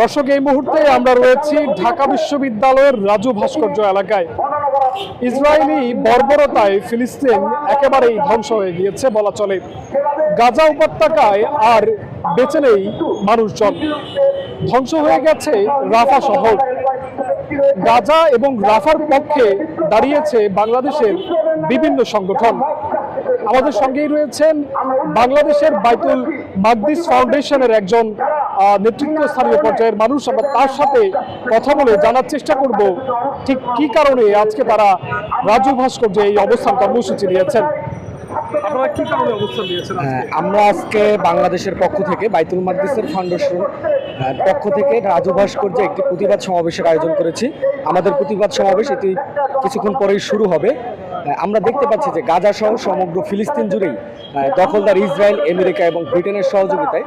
দর্শক, এই মুহূর্তে আমরা রয়েছি ঢাকা বিশ্ববিদ্যালয়ের রাজু ভাস্কর্য এলাকায়। ইসরায়েলি বর্বরতায় ফিলিস্তিন একেবারেই ধ্বংস হয়ে গিয়েছে বলা চলে। গাজা উপত্যকায় আর বেঁচে নেই মানুষজন। ধ্বংস হয়ে গেছে রাফা শহর। গাজা এবং রাফার পক্ষে দাঁড়িয়েছে বাংলাদেশের বিভিন্ন সংগঠন। আমাদের সঙ্গেই রয়েছেন বাংলাদেশের বাইতুল মাকদিস ফাউন্ডেশনের একজন নেতৃত্বস্থানীয় পর্যায়ের মানুষ আমরা তার সাথে কথা বলে জানার চেষ্টা করব। ঠিক কি কারণে আজকে তারা রাজু ভাস্কর্যে এই অবস্থান কর্মসূচি নিয়েছেন? আপনারা কি কারণে অবস্থান নিয়েছেন হ্যাঁ, আমরা আজকে বাংলাদেশের পক্ষ থেকে বাইতুল মাকদিসের ফাউন্ডেশন পক্ষ থেকে রাজু ভাস্কর্যে একটি প্রতিবাদ সমাবেশের আয়োজন করেছি। আমাদের প্রতিবাদ সমাবেশ এটি কিছুক্ষণ পরেই শুরু হবে। আমরা দেখতে পাচ্ছি যে গাজা সহ সমগ্র ফিলিস্তিন জুড়েই দখলদার ইসরায়েল, আমেরিকা এবং ব্রিটেনের সহযোগিতায়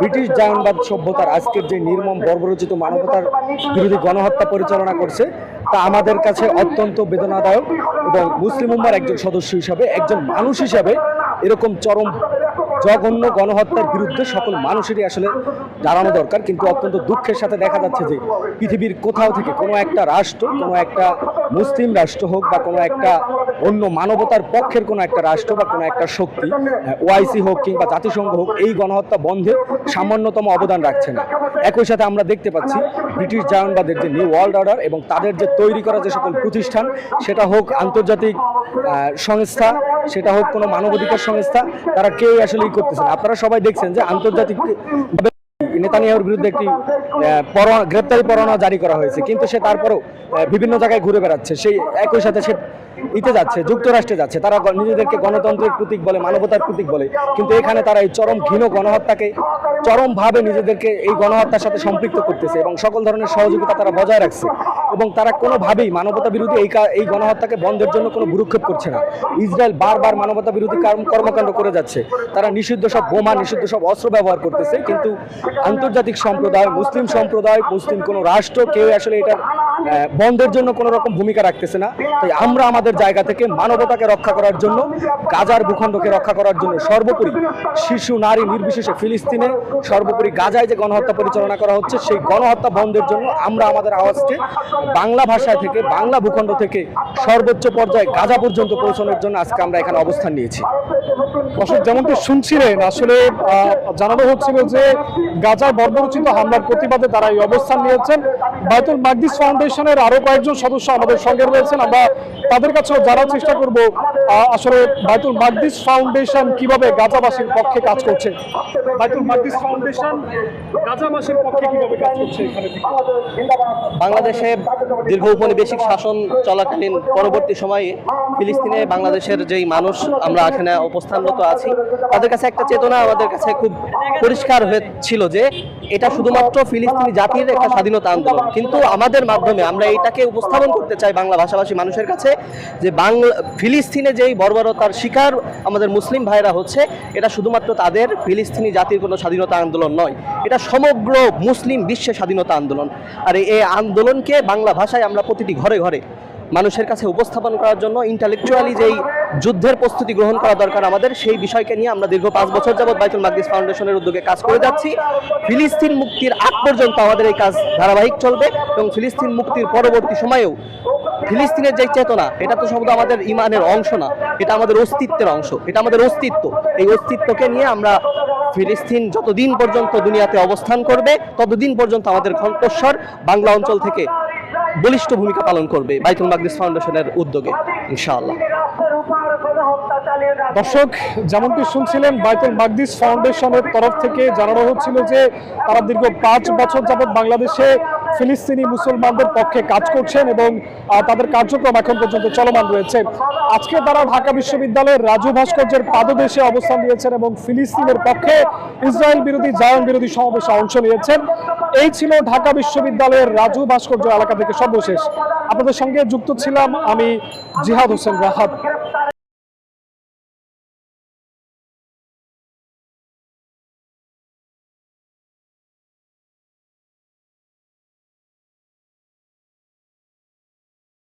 ব্রিটিশ জায়নবাদ সভ্যতার আজকের যে নির্মম, বর্বরচিত মানবতার বিরোধী গণহত্যা পরিচালনা করছে, তা আমাদের কাছে অত্যন্ত বেদনাদায়ক এবং মুসলিম উম্মার একজন সদস্য হিসাবে, একজন মানুষ হিসাবে এরকম চরম জঘন্য গণহত্যার বিরুদ্ধে সকল মানুষেরই আসলে দাঁড়ানো দরকার, কিন্তু অত্যন্ত দুঃখের সাথে দেখা যাচ্ছে যে পৃথিবীর কোথাও থেকে কোনো একটা রাষ্ট্র, কোনো একটা মুসলিম রাষ্ট্র হোক বা কোনো একটা অন্য মানবতার পক্ষের কোনো একটা রাষ্ট্র বা কোনো একটা শক্তি ওআইসি হোক কিংবা জাতিসংঘ হোক, এই গণহত্যা বন্ধে সামান্যতম অবদান রাখছে না। একই সাথে আমরা দেখতে পাচ্ছি ব্রিটিশ জায়নবাদের যে নিউ ওয়ার্ল্ড অর্ডার এবং তাদের যে তৈরি করা যে সকল প্রতিষ্ঠান, সেটা হোক আন্তর্জাতিক সংস্থা, সেটা হোক কোনো মানবাধিকার সংস্থা, তারা কেউ আসলে ই করতেছে আপনারা সবাই দেখছেন যে আন্তর্জাতিক নেতানিয়াহুর বিরুদ্ধে একটি গ্রেপ্তারি পরোয়ানা জারি করা হয়েছে। কিন্তু সে তারপরেও বিভিন্ন জায়গায় ঘুরে বেড়াচ্ছে। সেই একই সাথে সে ইতে যাচ্ছে, যুক্তরাষ্ট্রে যাচ্ছে। তারা নিজেদেরকে গণতন্ত্রের প্রতীক বলে, মানবতার প্রতীক বলে। কিন্তু এখানে তারা এই চরম ঘৃণ গণহত্যাকে চরমভাবে নিজেদেরকে এই গণহত্যার সাথে সম্পৃক্ত করতেছে এবং সকল ধরনের সহযোগিতা তারা বজায় রাখছে। এবং তারা কোনোভাবেই মানবতা বিরোধী এই এই গণহত্যাকে বন্ধের জন্য কোনো ভুরুক্ষেপ করছে না। ইসরায়েল বারবার মানবতা বিরোধী কার্ম- কর্মকাণ্ড করে যাচ্ছে। তারা নিষিদ্ধ সব বোমা, নিষিদ্ধ সব অস্ত্র ব্যবহার করতেছে, কিন্তু আন্তর্জাতিক সম্প্রদায়, মুসলিম সম্প্রদায়, মুসলিম কোনো রাষ্ট্র, কেউ আসলে এটা বন্ধের জন্য কোনো রকম ভূমিকা রাখতেছে না। তাই আমরা আমাদের জায়গা থেকে মানবতাকে রক্ষা করার জন্য, গাজার ভূখণ্ডকে রক্ষা করার জন্য সর্বোপরি শিশু, নারী, নির্বিশেষে ফিলিস্তিনে, সর্বোপরি গাজায় যে গণহত্যা পরিচালনা করা হচ্ছে, সেই গণহত্যা বন্ধের জন্য আমরা আমাদের আওয়াজকে বাংলা ভাষা থেকে, বাংলা ভূখণ্ড থেকে সর্বোচ্চ পর্যায়ে গাজা পর্যন্ত পৌঁছানোর জন্য আজকে আমরা এখানে অবস্থান নিয়েছি। অশোক যেমনটি শুনছিলেন, আসলে জানানো হচ্ছিল যে গাজার বর্বরচিত হামলার প্রতিবাদে তারা এই অবস্থান নিয়েছেন। বায়তুল মাগদিস ফাউন্ডেশনের আরও কয়েকজন সদস্য আমাদের সঙ্গে রয়েছেন। আমরা তাদের কাছেও জানার চেষ্টা করব আসলে বাইতুল মাকদিস ফাউন্ডেশন কীভাবে গাজাবাসীর পক্ষে কাজ করছে? বাইতুল মাকদিস ফাউন্ডেশন গাজাবাসীর পক্ষে কীভাবে কাজ করছে বাংলাদেশে দীর্ঘ উপনিবেশিক শাসন চলাকালীন পরবর্তী সময়ে ফিলিস্তিনে বাংলাদেশের যেই মানুষ আমরা এখানে অবস্থানরত আছি, তাদের কাছে একটা চেতনা আমাদের কাছে খুব পরিষ্কার হয়েছিল যে এটা শুধুমাত্র ফিলিস্তিনি জাতির একটা স্বাধীনতা আন্দোলন। কিন্তু আমাদের মাধ্যমে আমরা এটাকে উপস্থাপন করতে চাই বাংলা ভাষাভাষী মানুষের কাছে যে বাংলা, ফিলিস্তিনে যেই বর্বরতার শিকার আমাদের মুসলিম ভাইরা হচ্ছে, এটা শুধুমাত্র তাদের ফিলিস্তিনি জাতির কোনো স্বাধীনতা আন্দোলন নয়, এটা সমগ্র মুসলিম বিশ্বের স্বাধীনতা আন্দোলন। আর এই- এই আন্দোলনকে বাংলা ভাষায় আমরা প্রতিটি ঘরে ঘরে মানুষের কাছে উপস্থাপন করার জন্য ইন্টালেকচুয়ালি যেই যুদ্ধের প্রস্তুতি গ্রহণ করা দরকার আমাদের, সেই বিষয়কে নিয়ে আমরা দীর্ঘ পাঁচ বছর যাবৎ বাইতুল মাকদিস ফাউন্ডেশনের উদ্যোগে কাজ করে যাচ্ছি। ফিলিস্তিন মুক্তির আগ পর্যন্ত আমাদের এই কাজ ধারাবাহিক চলবে এবং ফিলিস্তিন মুক্তির পরবর্তী সময়েও ফিলিস্তিনের যে চেতনা, এটা তো শুধু আমাদের ইমানের অংশ না, এটা আমাদের অস্তিত্বের অংশ, এটা আমাদের অস্তিত্ব। এই অস্তিত্বকে নিয়ে আমরা ফিলিস্তিন যতদিন পর্যন্ত দুনিয়াতে অবস্থান করবে, ততদিন পর্যন্ত আমাদের কণ্ঠস্বর বাংলা অঞ্চল থেকে বলিষ্ঠ ভূমিকা পালন করবে, বাইতুল মাকদিস ফাউন্ডেশনের উদ্যোগে, ইনশাআল্লাহ। দর্শক, যেমনটি শুনছিলেন, বাইতুল মাকদিস ফাউন্ডেশনের তরফ থেকে জানানো হচ্ছিল যে তারা দীর্ঘ পাঁচ বছর যাবৎ বাংলাদেশে ফিলিস্তিনি মুসলমানদের পক্ষে কাজ করছেন এবং তাদের কার্যক্রম এখন পর্যন্ত চলমান রয়েছে। আজকে তারা ঢাকা বিশ্ববিদ্যালয়ের রাজু ভাস্কর্যের পাদদেশে অবস্থান নিয়েছেন এবং ফিলিস্তিনের পক্ষে ইসরায়েল বিরোধী জায়ন বিরোধী সমাবেশে অংশ নিয়েছেন। এই ছিল ঢাকা বিশ্ববিদ্যালয়ের রাজু ভাস্কর্য এলাকা থেকে সর্বশেষ। আপনাদের সঙ্গে যুক্ত ছিলাম আমি জিহাদ হোসেন রাহাত।